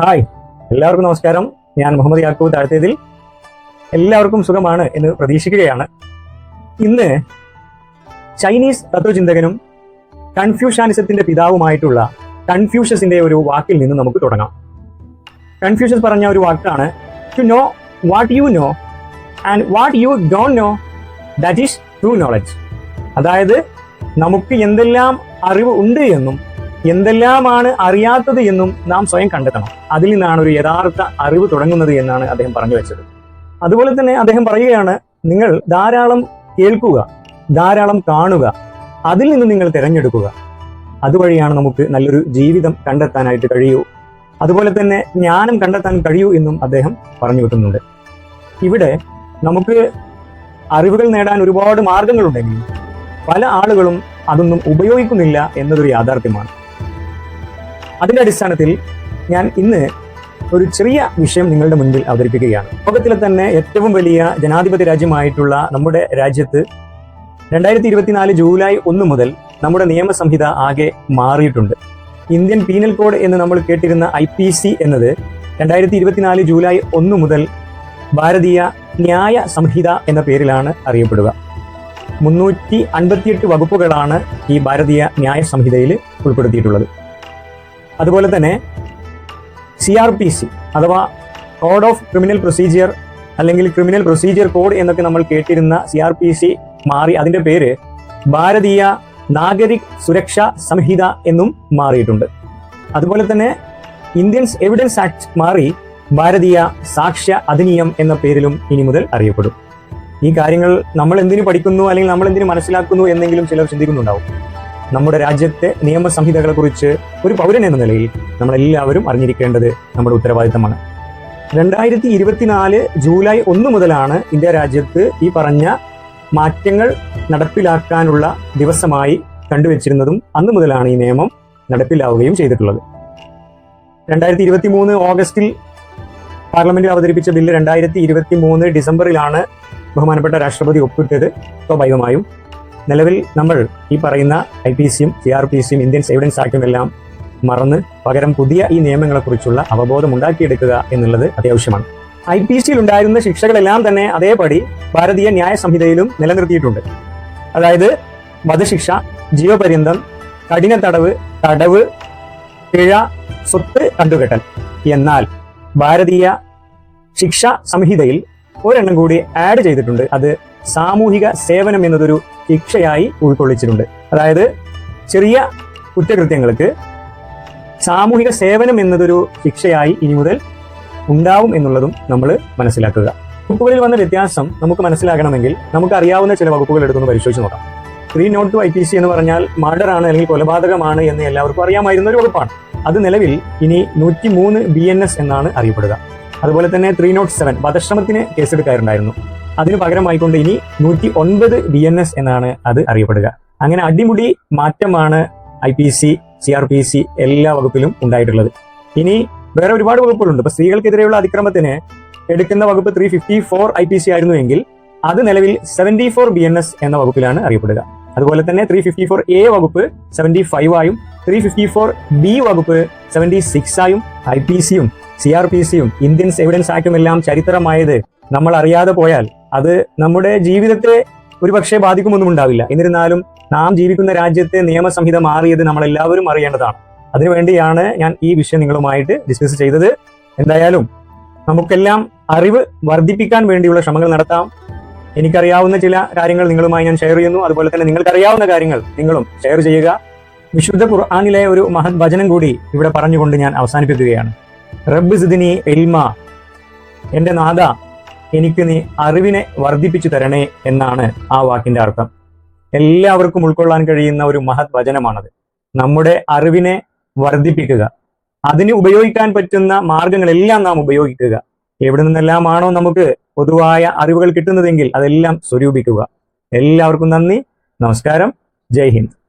Hi എല്ലാവർക്കും നമസ്കാരം. ഞാൻ മുഹമ്മദ് യാക്കൂബ് താഴ്ത്തിയതിൽ എല്ലാവർക്കും സുഖമാണ് എന്ന് പ്രതീക്ഷിക്കുകയാണ്. ഇന്ന് ചൈനീസ് തത്വചിന്തകനും കൺഫ്യൂഷാനിസത്തിന്റെ പിതാവുമായിട്ടുള്ള കൺഫ്യൂഷ്യസിന്റെ ഒരു വാക്കിൽ നിന്ന് നമുക്ക് തുടങ്ങാം. കൺഫ്യൂഷ്യസ് പറഞ്ഞ ഒരു വാക്കാണ് to know what you know and what you don't know that is true knowledge അതായത് നമുക്ക് എന്തെല്ലാം അറിവ് ഉണ്ട് എന്നും എന്തെല്ലാമാണ് അറിയാത്തത് എന്നും നാം സ്വയം കണ്ടെത്തണം. അതിൽ നിന്നാണ് ഒരു യഥാർത്ഥ അറിവ് തുടങ്ങുന്നത് എന്നാണ് അദ്ദേഹം പറഞ്ഞു വെച്ചത്. അതുപോലെ തന്നെ അദ്ദേഹം പറയുകയാണ് നിങ്ങൾ ധാരാളം കേൾക്കുക ധാരാളം കാണുക അതിൽ നിന്ന് നിങ്ങൾ തിരഞ്ഞെടുക്കുക. അതുവഴിയാണ് നമുക്ക് നല്ലൊരു ജീവിതം കണ്ടെത്താനായിട്ട് കഴിയൂ. അതുപോലെ തന്നെ ജ്ഞാനം കണ്ടെത്താൻ കഴിയൂ എന്നും അദ്ദേഹം പറഞ്ഞു വെക്കുന്നുണ്ട്. ഇവിടെ നമുക്ക് അറിവുകൾ നേടാൻ ഒരുപാട് മാർഗങ്ങളുണ്ടെങ്കിലും പല ആളുകളും അതൊന്നും ഉപയോഗിക്കുന്നില്ല എന്നതൊരു യാഥാർത്ഥ്യമാണ്. അതിന്റെ അടിസ്ഥാനത്തിൽ ഞാൻ ഇന്ന് ഒരു ചെറിയ വിഷയം നിങ്ങളുടെ മുൻപിൽ അവതരിപ്പിക്കുകയാണ്. ലോകത്തിലെ തന്നെ ഏറ്റവും വലിയ ജനാധിപത്യ രാജ്യമായിട്ടുള്ള നമ്മുടെ രാജ്യത്ത് രണ്ടായിരത്തി ഇരുപത്തിനാല് ജൂലൈ ഒന്ന് മുതൽ നമ്മുടെ നിയമസംഹിത ആകെ മാറിയിട്ടുണ്ട്. ഇന്ത്യൻ പീനൽ കോഡ് എന്ന് നമ്മൾ കേട്ടിരുന്ന ഐ പി സി എന്നത് രണ്ടായിരത്തി ഇരുപത്തിനാല് ജൂലൈ ഒന്ന് മുതൽ ഭാരതീയ ന്യായ സംഹിത എന്ന പേരിലാണ് അറിയപ്പെടുക. മുന്നൂറ്റി അൻപത്തിയെട്ട് വകുപ്പുകളാണ് ഈ ഭാരതീയ ന്യായ സംഹിതയിൽ ഉൾപ്പെടുത്തിയിട്ടുള്ളത്. അതുപോലെ തന്നെ സി ആർ പി സി അഥവാ കോഡ് ഓഫ് ക്രിമിനൽ പ്രൊസീജിയർ അല്ലെങ്കിൽ ക്രിമിനൽ പ്രൊസീജിയർ കോഡ് എന്നൊക്കെ നമ്മൾ കേട്ടിരുന്ന സി ആർ പി സി മാറി അതിന്റെ പേര് ഭാരതീയ നാഗരിക് സുരക്ഷാ സംഹിത എന്നും മാറിയിട്ടുണ്ട്. അതുപോലെ തന്നെ ഇന്ത്യൻസ് എവിഡൻസ് ആക്ട് മാറി ഭാരതീയ സാക്ഷ്യ അധിനിയം എന്ന പേരിലും ഇനി മുതൽ അറിയപ്പെടും. ഈ കാര്യങ്ങൾ നമ്മൾ എന്തിനു പഠിക്കുന്നു അല്ലെങ്കിൽ നമ്മൾ എന്തിനു മനസ്സിലാക്കുന്നു എന്നെങ്കിലും ചിലർ ചിന്തിക്കുന്നുണ്ടാവും. നമ്മുടെ രാജ്യത്തെ നിയമ സംഹിതകളെ കുറിച്ച് ഒരു പൗരൻ എന്ന നിലയിൽ നമ്മളെല്ലാവരും അറിഞ്ഞിരിക്കേണ്ടത് നമ്മുടെ ഉത്തരവാദിത്തമാണ്. രണ്ടായിരത്തി ഇരുപത്തിനാല് ജൂലൈ ഒന്ന് മുതലാണ് ഇന്ത്യ രാജ്യത്ത് ഈ പറഞ്ഞ മാറ്റങ്ങൾ നടപ്പിലാക്കാനുള്ള ദിവസമായി കണ്ടുവച്ചിരുന്നതും അന്ന് മുതലാണ് ഈ നിയമം നടപ്പിലാവുകയും ചെയ്തിട്ടുള്ളത്. രണ്ടായിരത്തി ഇരുപത്തി മൂന്ന് ഓഗസ്റ്റിൽ പാർലമെന്റിൽ അവതരിപ്പിച്ച ബില്ല് രണ്ടായിരത്തി ഇരുപത്തി മൂന്ന് ഡിസംബറിലാണ് ബഹുമാനപ്പെട്ട രാഷ്ട്രപതി ഒപ്പിട്ടത്. സ്വാഭാവികമായും നിലവിൽ നമ്മൾ ഈ പറയുന്ന ഐ പി സിയും സി ആർ പി സിയും ഇന്ത്യൻ എവിഡൻസ് ആക്ടും എല്ലാം മറന്ന് പകരം പുതിയ ഈ നിയമങ്ങളെക്കുറിച്ചുള്ള അവബോധം ഉണ്ടാക്കിയെടുക്കുക എന്നുള്ളത് അത്യാവശ്യമാണ്. ഐ പി സിയിൽ ഉണ്ടായിരുന്ന ശിക്ഷകളെല്ലാം തന്നെ അതേപടി ഭാരതീയ ന്യായ സംഹിതയിലും നിലനിർത്തിയിട്ടുണ്ട്. അതായത് വധശിക്ഷ ജീവപര്യന്തം കഠിന തടവ് തടവ് പിഴ സ്വത്ത് കണ്ടുകെട്ടൽ. എന്നാൽ ഭാരതീയ ശിക്ഷ സംഹിതയിൽ ഒരെണ്ണം കൂടി ആഡ് ചെയ്തിട്ടുണ്ട്. അത് സാമൂഹിക സേവനം എന്നതൊരു ശിക്ഷയായി ഉൾക്കൊള്ളിച്ചിട്ടുണ്ട്. അതായത് ചെറിയ കുറ്റകൃത്യങ്ങൾക്ക് സാമൂഹിക സേവനം എന്നതൊരു ശിക്ഷയായി ഇനി മുതൽ ഉണ്ടാവും എന്നുള്ളതും നമ്മൾ മനസ്സിലാക്കുക. വകുപ്പുകളിൽ വന്ന വ്യത്യാസം നമുക്ക് മനസ്സിലാക്കണമെങ്കിൽ നമുക്ക് അറിയാവുന്ന ചില വകുപ്പുകൾ എടുത്തൊന്ന് പരിശോധിച്ച് നോക്കാം. Three not two I P C എന്ന് പറഞ്ഞാൽ മർഡർ ആണ് അല്ലെങ്കിൽ കൊലപാതകമാണ് എന്ന് എല്ലാവർക്കും അറിയാമായിരുന്ന ഒരു വകുപ്പാണ്. അത് നിലവിൽ ഇനി നൂറ്റി മൂന്ന് ബി എൻ എസ് എന്നാണ് അറിയപ്പെടുക. അതുപോലെ തന്നെ ത്രീ നോട്ട് സെവൻ വധശ്രമത്തിന് കേസെടുക്കാറുണ്ടായിരുന്നു. അതിന് പകരമായിക്കൊണ്ട് ഇനി നൂറ്റി ഒൻപത് ബി എൻ എസ് എന്നാണ് അത് അറിയപ്പെടുക. അങ്ങനെ അടിമുടി മാറ്റമാണ് I P C C R P C എല്ലാ വകുപ്പിലും ഉണ്ടായിട്ടുള്ളത്. ഇനി വേറെ ഒരുപാട് വകുപ്പുകളുണ്ട്. ഇപ്പൊ സ്ത്രീകൾക്കെതിരെയുള്ള അതിക്രമത്തിന് എടുക്കുന്ന വകുപ്പ് three fifty four I P C ആയിരുന്നുവെങ്കിൽ അത് നിലവിൽ seventy four B N S എന്ന വകുപ്പിലാണ് അറിയപ്പെടുക. അതുപോലെ തന്നെ ത്രീ ഫിഫ്റ്റി ഫോർ എ വകുപ്പ് സെവന്റി ഫൈവ് ആയും ത്രീ ഫിഫ്റ്റി ഫോർ ബി വകുപ്പ് സെവന്റി സിക്സ് ആയും ഐ പി സിയും സി ആർ പി സിയും ഇന്ത്യൻസ് എവിഡൻസ് ആക്ടും എല്ലാം ചരിത്രമായത് നമ്മൾ അറിയാതെ പോയാൽ അത് നമ്മുടെ ജീവിതത്തെ ഒരു പക്ഷേ ബാധിക്കുമൊന്നും ഉണ്ടാവില്ല. എന്നിരുന്നാലും നാം ജീവിക്കുന്ന രാജ്യത്തെ നിയമസംഹിത മാറിയത് നമ്മളെല്ലാവരും അറിയേണ്ടതാണ്. അതിനുവേണ്ടിയാണ് ഞാൻ ഈ വിഷയം നിങ്ങളുമായിട്ട് ഡിസ്കസ് ചെയ്തത്. എന്തായാലും നമുക്കെല്ലാം അറിവ് വർദ്ധിപ്പിക്കാൻ വേണ്ടിയുള്ള ശ്രമങ്ങൾ നടത്താം. എനിക്കറിയാവുന്ന ചില കാര്യങ്ങൾ നിങ്ങളുമായി ഞാൻ ഷെയർ ചെയ്യുന്നു. അതുപോലെ തന്നെ നിങ്ങൾക്കറിയാവുന്ന കാര്യങ്ങൾ നിങ്ങളും ഷെയർ ചെയ്യുക. വിശുദ്ധ ഖുർആാനിലെ ഒരു മഹത് വചനം കൂടി ഇവിടെ പറഞ്ഞുകൊണ്ട് ഞാൻ അവസാനിപ്പിക്കുകയാണ്. റബ്ബ് സിദിനി എൽമ എന്റെ നാഥ എനിക്ക് നീ അറിവിനെ വർദ്ധിപ്പിച്ചു തരണേ എന്നാണ് ആ വാക്കിന്റെ അർത്ഥം. എല്ലാവർക്കും ഉൾക്കൊള്ളാൻ കഴിയുന്ന ഒരു മഹത് വചനമാണത്. നമ്മുടെ അറിവിനെ വർദ്ധിപ്പിക്കുക. അതിന് ഉപയോഗിക്കാൻ പറ്റുന്ന മാർഗങ്ങളെല്ലാം നാം ഉപയോഗിക്കുക. എവിടെ നിന്നെല്ലാമാണോ നമുക്ക് പൊതുവായ അറിവുകൾ കിട്ടുന്നതെങ്കിൽ അതെല്ലാം സ്വരൂപിക്കുക. എല്ലാവർക്കും നന്ദി. നമസ്കാരം. ജയ് ഹിന്ദ്.